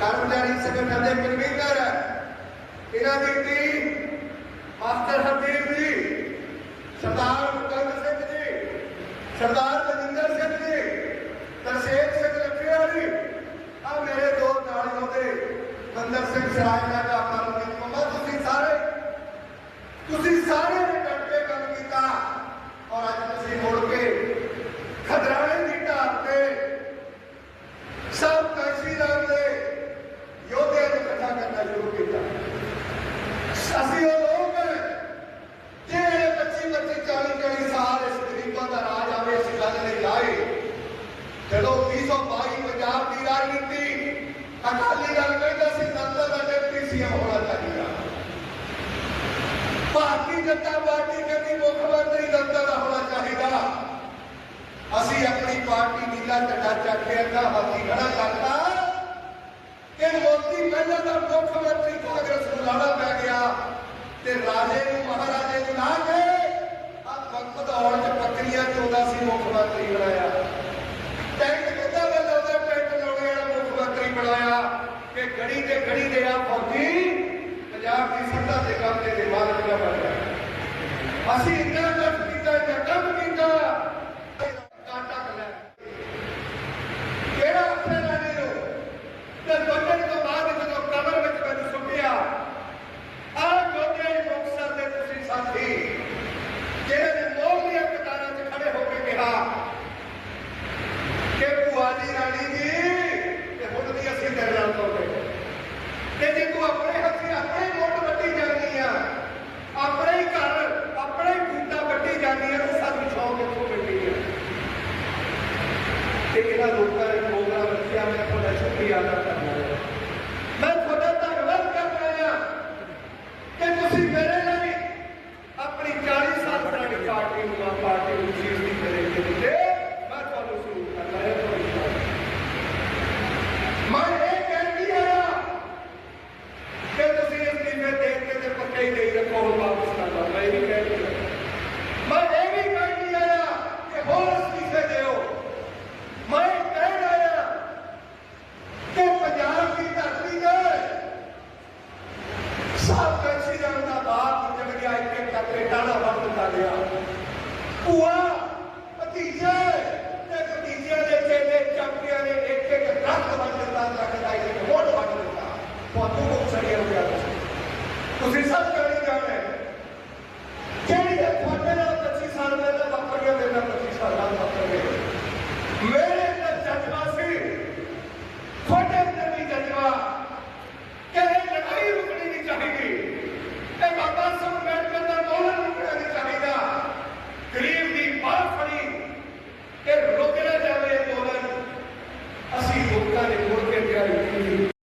ਕਰਮਚਾਰੀ ਸੰਗਠਨ ਦੇ ਕਨਵੀਨਰ ਇਹਨਾਂ ਦੀ ਟੀਮ ਮਾਸਟਰ ਹਰਦੀਪ ਜੀ, ਸਰਦਾਰ ਮੁਕੰਦ ਸਿੰਘ ਜੀ, ਸਰਦਾਰ ਤਜਿੰਦਰ ਸਿੰਘ ਜੀ ਤਰਸੇਖ ਸਿੰਘ ਲੱਖੇਵਾਲੀ ਆ ਮੇਰੇ ਦੋ ਨਾਲ ਉਹਦੇ ਮੰਦਰ ਸਿੰਘ ਸਰਾਜ ਦਾ ਜੱਜ ਨੇ ਲਾਈ ਜਦੋਂ 1922 ਪੰਜਾਬ ਦੀ ਰਾਜਨੀਤੀ, ਅਕਾਲੀ ਦਲ ਕਹਿੰਦਾ ਸੀ ਸੱਤਾ ਦਾ ਡਿਪਟੀ ਸੀਐਮ ਹੋਣਾ ਚਾਹੀਦਾ। ਭਾਰਤੀ ਜਨਤਾ ਪਾਰਟੀ ਕਹਿੰਦੀ, ਮੁੱਖ ਮੰਤਰੀ ਜਨਤਾ ਦਾ ਹੋਣਾ ਚਾਹੀਦਾ। ਅਸੀਂ ਆਪਣੀ ਪਾਰਟੀ ਨੀਲਾ ਝੰਡਾ ਚੱਕ ਕੇ ਅੱਗਾ ਹਾਥੀ ਖੜਾ ਕਰਤਾ। ਕਿ ਮੋਦੀ ਪਹਿਲਾਂ ਤਾਂ ਮੁੱਖ ਮੰਤਰੀ ਕਾਂਗਰਸ Assim, né? रुक कर एक प्रोग्राम रखिए मैं अपना शुक्रिया अदा करना ਆ ਗਿਆ ਭੂਆ, ਭਤੀਜੇ ਤੇ ਭਤੀਜੇ ਦੇ ਚੇਲੇ ਚਾਪਿਆਂ ਨੇ ਇੱਕ ਇੱਕ ਰੱਤ ਵੰਡਦਾ ਲੱਗਦਾ ਇੱਕ ਮੋਟ ਵੰਡਦਾ ਤੁਹਾਨੂੰ